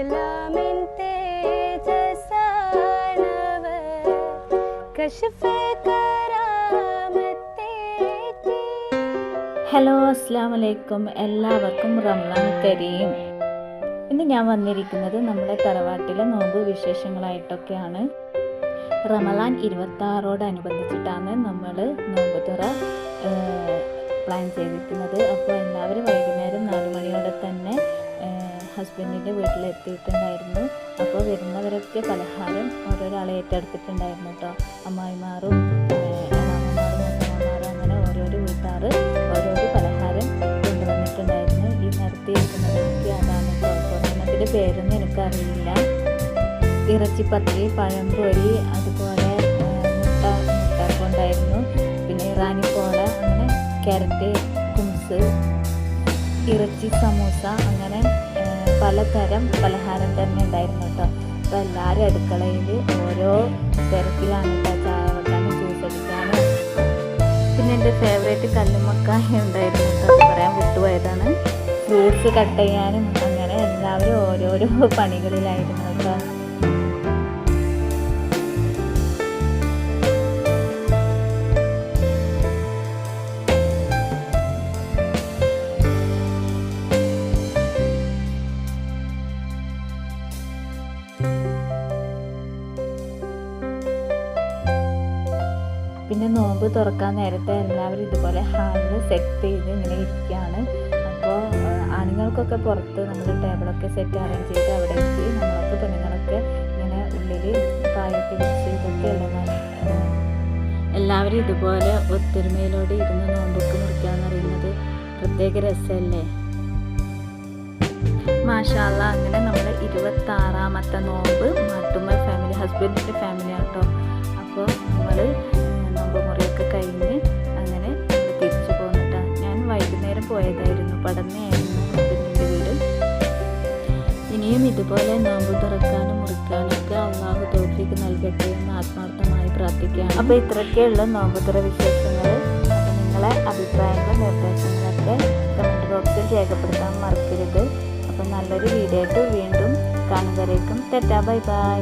ഇസ്ലാമിൻ തേജസാണവർ കശഫ് കറാമത്തേറ്റി hello അസ്സാം വലൈക്കും എല്ലാവർക്കും റംലാൻ കരീം. ഇന്ന് ഞാൻ വന്നിരിക്കുന്നത് നമ്മുടെ തറവാട്ടിലെ നോമ്പ് വിശേഷങ്ങളായിട്ടൊക്കെയാണ്. റമലാൻ ഇരുപത്തി ആറോടനുബന്ധിച്ചിട്ടാണ് നമ്മൾ നോമ്പ് തുറ പ്ലാൻ ചെയ്തിരിക്കുന്നത്. ഹസ്ബൻഡിന്റെ വീട്ടിലെത്തിയിട്ടുണ്ടായിരുന്നു. അപ്പോൾ വരുന്നവരൊക്കെ പലഹാരം ഓരോരാളെ ഏറ്റെടുത്തിട്ടുണ്ടായിരുന്നു കേട്ടോ അമ്മായിമാറും അമ്മാമാരും അമ്മമാരും അങ്ങനെ ഓരോരോ വീട്ടാർ ഓരോരോ പലഹാരം കൊണ്ടുവന്നിട്ടുണ്ടായിരുന്നു. ഈ നിർത്തിയിരിക്കുന്നതൊക്കെ അതാണ് കേട്ടോ പേരൊന്നും എനിക്കറിയില്ല. ഇറച്ചിപ്പത്തിരി പഴംപൊരി അതുപോലെ മുട്ട മുട്ടക്കൊണ്ടായിരുന്നു. പിന്നെ ഇറാനി പോള അങ്ങനെ കാരറ്റ് കുംസ് ഇറച്ചി സമൂസ അങ്ങനെ പലതരം പലഹാരം തന്നെ ഉണ്ടായിരുന്നു കേട്ടോ. അപ്പോൾ എല്ലാവരും അടുക്കളയിൽ ഓരോ തിരക്കിലാണ് കേട്ടോ. ചായ ജ്യൂസ് അടിക്കാനും. പിന്നെ എന്റെ ഫേവറേറ്റ് കല്ലുമക്കായ ഉണ്ടായിരുന്നു കേട്ടോ. പറയാൻ വിട്ടുപോയതാണ്. ഫ്രൂട്ട്സ് കട്ട് ചെയ്യാനും അങ്ങനെ എല്ലാവരും ഓരോരോ പണികളിലായിരുന്നു കേട്ടോ. പിന്നെ നോമ്പ് തുറക്കാൻ നേരത്തെ എല്ലാവരും ഇതുപോലെ ഹാൻഡ് സെറ്റ് ചെയ്ത് ഇങ്ങനെ ഇരിക്കുകയാണ്. അപ്പോൾ ആണുങ്ങൾക്കൊക്കെ പുറത്ത് നമ്മൾ ടേബിളൊക്കെ സെറ്റ് അറേഞ്ച് ചെയ്ത് അവിടെ എത്തി നമ്മളൊക്കെ പെണ്ണുങ്ങളൊക്കെ ഇങ്ങനെ ഉള്ളിൽ പായൊക്കെ വെച്ച് ഇതൊക്കെ ഉള്ളതാണ് എല്ലാവരും ഇതുപോലെ ഒത്തൊരുമയിലൂടെ ഇരുന്ന് നോമ്പൊക്കെ മുറിക്കാന്ന് പറയുന്നത് പ്രത്യേക രസമല്ലേ മാഷാല്ല അങ്ങനെ നമ്മൾ ഇരുപത്തി ആറാമത്തെ നോമ്പ് മാട്ടുമ്മ ഫാമിലി ഹസ്ബൻഡിന്റെ ഫാമിലി ആട്ടോ. അപ്പോൾ നമ്മൾ നോമ്പ് മുറിയൊക്കെ കഴിഞ്ഞ് അങ്ങനെ തിരിച്ചു പോന്നിട്ടാണ് ഞാൻ വൈകുന്നേരം പോയതായിരുന്നു പടന്നയായിരുന്നു ഹസ്ബൻഡിന്റെ വീട്. ഇനിയും ഇതുപോലെ നോമ്പ് തുറക്കാനും മുറിക്കാനൊക്കെ അള്ളാഹു തോഫിക്ക് നൽകട്ടെ എന്ന് ആത്മാർത്ഥമായി പ്രാർത്ഥിക്കുകയാണ്. അപ്പോൾ ഇത്രയൊക്കെയുള്ള നോമ്പ് തുറ വിശേഷങ്ങൾ നിങ്ങളെ അഭിപ്രായങ്ങളും നിർദ്ദേശങ്ങളൊക്കെ കമന്റ് ബോക്സിൽ രേഖപ്പെടുത്താൻ മറക്കരുത്. അപ്പോൾ നല്ലൊരു വീഡിയോ ആയിട്ട് വീണ്ടും കാണുന്നവരേക്കും തെറ്റാ ബൈ ബൈ.